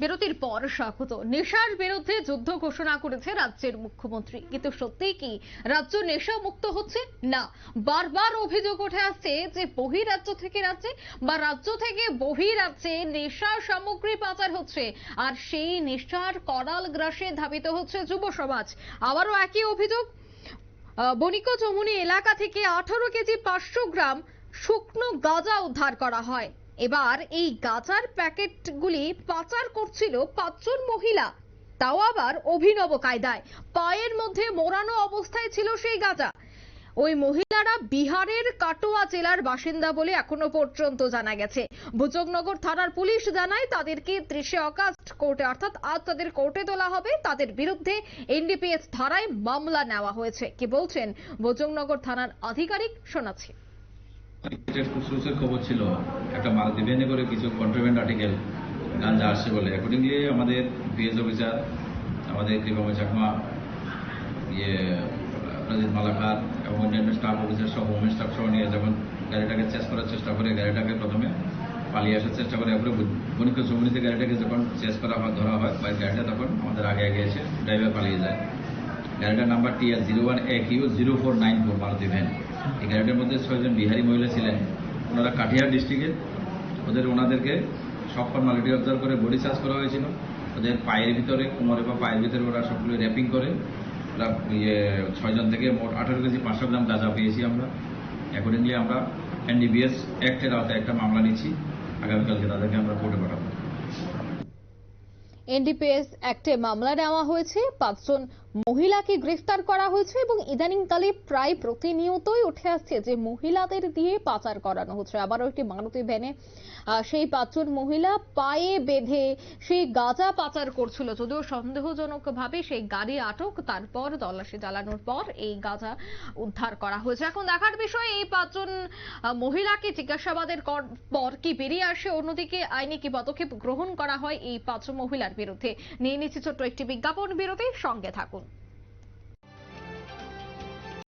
বিরতির পর স্বাগত। নেশার বিরুদ্ধে যুদ্ধ ঘোষণা করেছে রাজ্যের মুখ্যমন্ত্রী। কিন্তু সত্যি কি রাজ্য নেশা মুক্ত হচ্ছে? না। বারবার অভিযোগ উঠে আসছে যে বহি রাজ্য থেকে রাজ্যে বা রাজ্য থেকে বহি রাজ্যে নেশা সামগ্রী পাচার হচ্ছে। আর সেই নেশার করাল গ্রাসে ধাবিত হচ্ছে যুব সমাজ। আবারও একই অভিযোগ। বণিক চমুনি এলাকা থেকে আঠারো কেজি পাঁচশো গ্রাম শুকনো গাঁজা উদ্ধার করা হয়। এবার এই গাঁজার প্যাকেটগুলি পাচার করছিল পাঁচজন মহিলা। তাও আবার অভিনব কায়দায়। পায়ের মধ্যে মোড়ানো অবস্থায় ছিল সেই গাঁজা। ওই মহিলারা বিহারের কাটোয়া জেলার বাসিন্দা বলে এখনও পর্যন্ত জানা গেছে। ভুজংনগর থানার পুলিশ জানায়, তাদেরকে ত্রিশে অগাস্ট কোর্টে, অর্থাৎ আজ তাদের কোর্টে তোলা হবে। তাদের বিরুদ্ধে এনডিপিএস ধারায় মামলা নেওয়া হয়েছে। কি বলছেন ভুজংনগর থানার আধিকারিক শোনাচ্ছি। খবর ছিল, একটা মালতি ভ্যানে করে কিছু কন্ট্রোভেন্ট আর্টিকেল গাঞ্জা আসছে বলে। অ্যাকর্ডিংলি আমাদের পিএস অফিসার আমাদের কৃপা চাকমা ইয়ে রাজিদ মালাকার এবং অন্যান্য স্টাফ অফিসার সহ হোম স্টাফ সহ নিয়ে যখন গাড়িটাকে চেস করার চেষ্টা করে, গাড়িটাকে প্রথমে পালিয়ে আসার চেষ্টা করে, এরপরে বণিক চৌমনিতে গাড়িটাকে যখন চেস করা হয়, ধরা হয়, বা গাড়িটা তখন আমাদের আগে আগে এসে ড্রাইভার পালিয়ে যায়। গাড়িটার number T R zero one এক U zero four nine four Maruti van এই গাড়িটার মধ্যে ছয়জন বিহারি মহিলা ছিলেন। ওনারা কাঠিয়ার ডিস্ট্রিক্টের ওদের ওনাদেরকে সব ফর্মালিটি অবজার্ভ করে বডি সার্চ করা হয়েছিল। ওদের পায়ের ভিতরে, কোমরে বা পায়ের ভিতরে ওরা সবগুলো র্যাপিং করে। ওরা ইয়ে ছয়জন থেকে মোট আঠারো কেজি পাঁচশো গ্রাম গাঁজা পেয়েছি আমরা। অ্যাকর্ডিংলি আমরা এনডিবিএস অ্যাক্টের আওতায় একটা মামলা নিচ্ছি। আগামীকালকে তাদেরকে আমরা কোর্টে পাঠাবো। এনডিপিএস অ্যাক্টে মামলা নেওয়া হয়েছে। পাঁচজন মহিলাকে গ্রেফতার করা হয়েছে এবং ইদানিংকালে প্রায় প্রতিনিয়তই উঠে আসছে যে মহিলাদের দিয়ে পাচার করানো হচ্ছে। আবারও একটি মারুতি ভ্যানে সেই পাঁচজন মহিলা পায়ে বেঁধে সেই গাঁজা পাচার করছিল। যদিও সন্দেহজনকভাবে সেই গাড়ি আটক, তারপর তল্লাশি চালানোর পর এই গাঁজা উদ্ধার করা হয়েছে। এখন দেখার বিষয়, এই পাঁচজন মহিলাকে জিজ্ঞাসাবাদের পর কি বেরিয়ে আসে? অন্যদিকে আইনি কি পদক্ষেপ গ্রহণ করা হয় এই পাঁচ মহিলার বিরুদ্ধে? নিয়ে নিচ্ছি ছোট্ট একটি বিজ্ঞাপন। বিরতি সঙ্গে থাকুন।